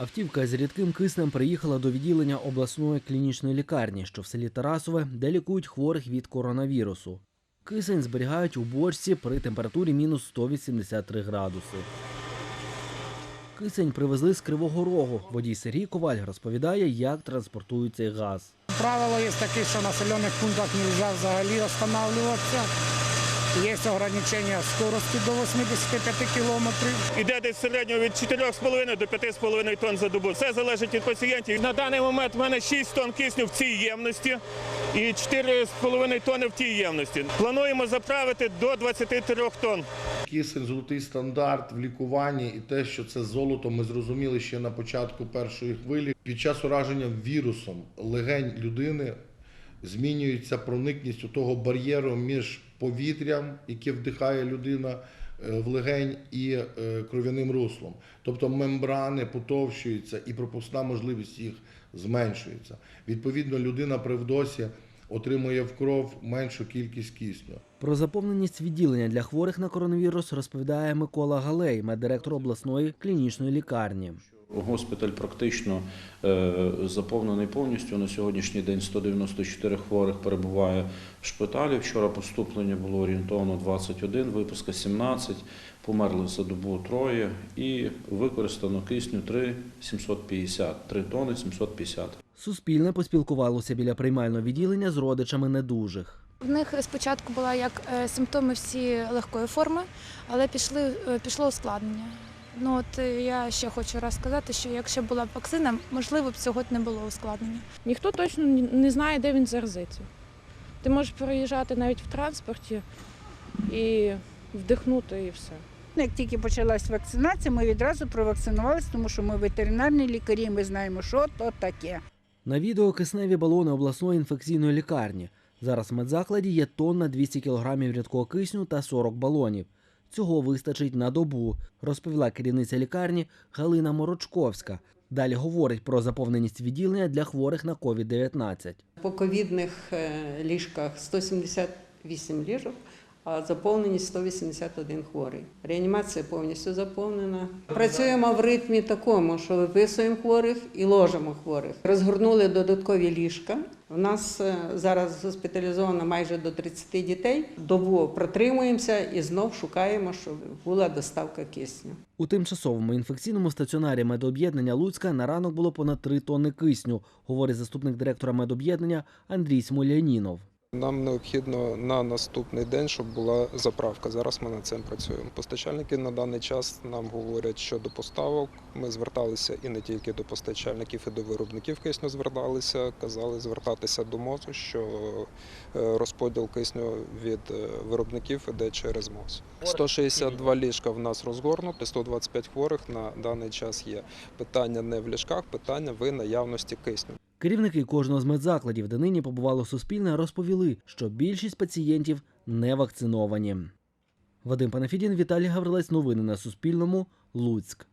Автівка з рідким киснем приїхала до відділення обласної клінічної лікарні, що в селі Тарасове, де лікують хворих від коронавірусу. Кисень зберігають у бочці при температурі мінус 183 градуси. Кисень привезли з Кривого Рогу. Водій Сергій Коваль розповідає, як транспортують цей газ. Правило є таке, що в населених пунктах не можна взагалі останавливатися. Є ограничення скорості до 85 кілометрів. Іде десь в середньому від 4,5 до 5,5 тонн за добу. Все залежить від пацієнтів. На даний момент в мене 6 тонн кисню в цій ємності і 4,5 тонни в тій ємності. Плануємо заправити до 23 тонн. Кисень золотий стандарт в лікуванні і те, що це золото, ми зрозуміли ще на початку першої хвилі. Під час ураження вірусом легень людини змінюється проникність у того бар'єру між повітрям, яке вдихає людина е, в легень, і е, кров'яним руслом. Тобто мембрани потовщуються і пропускна можливість їх зменшується. Відповідно, людина при вдосі отримує в кров меншу кількість кисню. Про заповненість відділення для хворих на коронавірус розповідає Микола Галей, меддиректор обласної клінічної лікарні. Госпіталь практично е, заповнений повністю. На сьогоднішній день 194 хворих перебуває в шпиталі. Вчора поступлення було орієнтовно 21, випуска 17, померли за добу троє і використано кисню 3 750, 3 тони 750. Суспільне поспілкувалося біля приймального відділення з родичами недужих. В них спочатку була як е, симптоми всі легкої форми, але пішли, е, пішло ускладнення. Ну от е, я ще хочу раз сказати, що якщо була б вакцина, можливо б сьогодні не було ускладнення. Ніхто точно не знає, де він заразиться. Ти можеш проїжджати навіть в транспорті і вдихнути і все. Як тільки почалась вакцинація, ми відразу провакцинувалися, тому що ми ветеринарні лікарі, ми знаємо, що то таке. На відео кисневі балони обласної інфекційної лікарні. Зараз в медзакладі є тонна 200 кг рідкого кисню та 40 балонів. Цього вистачить на добу, розповіла керівниця лікарні Галина Морочковська. Далі говорить про заповненість відділення для хворих на COVID-19. По ковідних е, ліжках 178 ліжок, а заповненість 181 хворий. Реанімація повністю заповнена. Працюємо в ритмі такому, що виписуємо хворих і ложимо хворих. Розгорнули додаткові ліжка. У нас е, зараз госпіталізовано майже до 30 дітей. Добу протримуємося і знов шукаємо, щоб була доставка кисню. У тимчасовому інфекційному стаціонарі медоб'єднання Луцька на ранок було понад 3 тонни кисню, говорить заступник директора медоб'єднання Андрій Смолянінов. Нам необхідно на наступний день, щоб була заправка. Зараз ми над цим працюємо. Постачальники на даний час нам говорять щодо поставок. Ми зверталися і не тільки до постачальників, і до виробників кисню зверталися. Казали звертатися до МОЗу, що е, розподіл кисню від е, виробників іде через МОЗ. 162 ліжка в нас розгорнуто, 125 хворих на даний час є. Питання не в ліжках, питання в наявності кисню. Керівники кожного з медзакладів, де нині побувало Суспільне, розповіли, що більшість пацієнтів не вакциновані. Вадим Панафідін, Віталій Гаврилець. Новини на Суспільному. Луцьк.